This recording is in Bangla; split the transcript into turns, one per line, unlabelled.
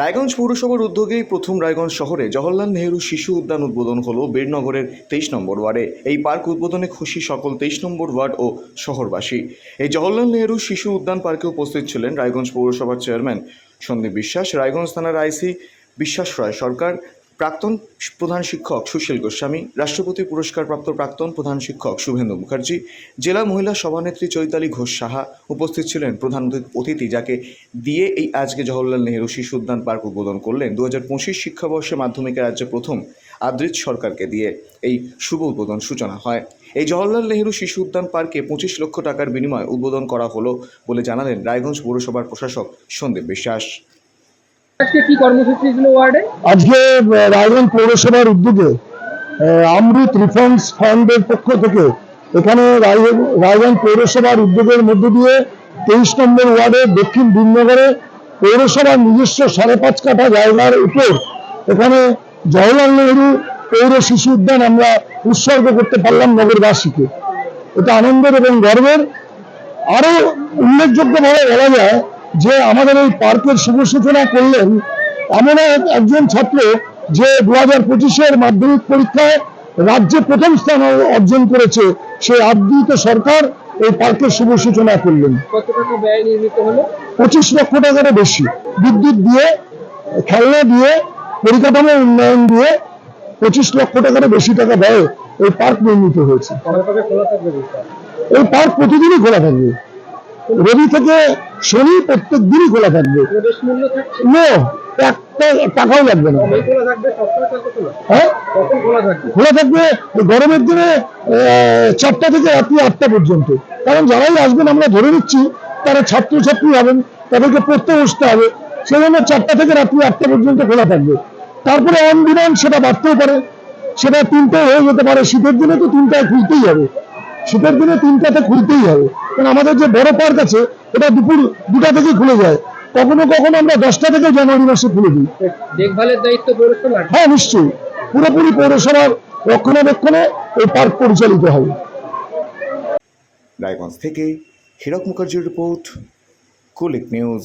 রায়গঞ্জ পৌরসভার উদ্যোগেই প্রথম রায়গঞ্জ শহরে জওহরলাল নেহরু শিশু উদ্যান উদ্বোধন হলো বীরনগরের তেইশ নম্বর ওয়ার্ডে। এই পার্ক উদ্বোধনে খুশি সকল তেইশ নম্বর ওয়ার্ড ও শহরবাসী। এই জওহরলাল নেহরু শিশু উদ্যান পার্কে উপস্থিত ছিলেন রায়গঞ্জ পৌরসভার চেয়ারম্যান সন্দীপ বিশ্বাস, রায়গঞ্জ থানার আইসি বিশ্বাস রায় সরকার প্রাক্তন প্রধান শিক্ষক সুশীল গোস্বামী, রাষ্ট্রপতি পুরস্কারপ্রাপ্ত প্রাক্তন প্রধান শিক্ষক শুভেন্দু মুখার্জি, জেলা মহিলা সভানেত্রী চৈতালি ঘোষ সাহা উপস্থিত ছিলেন প্রধান অতি- অতিথি যাকে দিয়ে এই আজকে জওহরলাল নেহেরু শিশু উদ্যান পার্ক উদ্বোধন করলেন। দু হাজার পঁচিশ শিক্ষাবর্ষে মাধ্যমিকের রাজ্যে প্রথম আদ্রিত সরকারকে দিয়ে এই শুভ উদ্বোধন সূচনা হয়। এই জওহরলাল নেহেরু শিশু উদ্যান পার্কে পঁচিশ লক্ষ টাকার বিনিময়ে উদ্বোধন করা হলো বলে জানালেন রায়গঞ্জ পৌরসভার প্রশাসক সন্দীপ বিশ্বাস।
আজকে কি কর্মসূচি ছিল ওয়ার্ডে?
আজকে রায়গঞ্জ পৌরসভার উদ্যোগে রিফর্মস ফান্ডের পক্ষ থেকে এখানে রায়গঞ্জ পৌরসভার উদ্যোগের মধ্য দিয়ে তেইশ নম্বর ওয়ার্ডে দক্ষিণ বীরনগরে পৌরসভার নিজস্ব সাড়ে পাঁচ কাঠা জায়গার উপর এখানে জওহরলাল নেহরু পৌর শিশু উদ্যান আমরা উৎসর্গ করতে পারলাম নগরবাসীকে। এটা আনন্দের এবং গর্বের। আরও উল্লেখযোগ্যভাবে বলা যায় যে আমাদের এই পার্কের শুভ সূচনা করলেন এমন একজন ছাত্র যে দু হাজার পঁচিশের মাধ্যমিক পরীক্ষায় রাজ্যে প্রথম স্থান অর্জন করেছে সেই আবৃত সরকার এই পার্কের শুভ সূচনা করলেন। পঁচিশ লক্ষ টাকারও বেশি। বিদ্যুৎ দিয়ে খেলনা দিয়ে পরিকাঠামো উন্নয়ন দিয়ে পঁচিশ লক্ষ টাকারও বেশি টাকা ব্যয়ে এই পার্ক নির্মিত হয়েছে? এই পার্ক প্রতিদিনই খোলা থাকবে। রবি থেকে শনি প্রত্যেক দিনই খোলা থাকবে। নো একটা টাকাও লাগবে না।
খোলা থাকবে?
হ্যাঁ?
খোলা থাকবে?
গরমের দিনে চারটা থেকে রাত্রি আটটা পর্যন্ত। কারণ যারাই আসবেন আমরা ধরে নিচ্ছি তারা ছাত্রছাত্রী হবেন তাদেরকে পড়তে বসতে হবে। সেই জন্য চারটা থেকে রাত্রি আটটা পর্যন্ত খোলা থাকবে। তারপরে অন ডিমান্ড সেটা বাড়তেও পারে। সেটা তিনটে হয়ে যেতে পারে। শীতের দিনে তো তিনটায় খুলতেই হবে। শীতের দিনে তিনটাতে খুলতেই হবে কারণ আমাদের যে বড় পার্ক আছে এটা দুপুর দুটা থেকে খুলে যায়। কখনো কখনো আমরা দশটা থেকে জানুয়ারি মাসে খুলে দিই।
দেখভালের দায়িত্ব পৌরসভার?
হ্যাঁ নিশ্চয়ই। পুরোপুরি পৌরসভার রক্ষণাবেক্ষণে এই পার্ক পরিচালিত হবে
রায়গঞ্জ থেকে হীরক মুখার্জির রিপোর্ট কুলিক নিউজ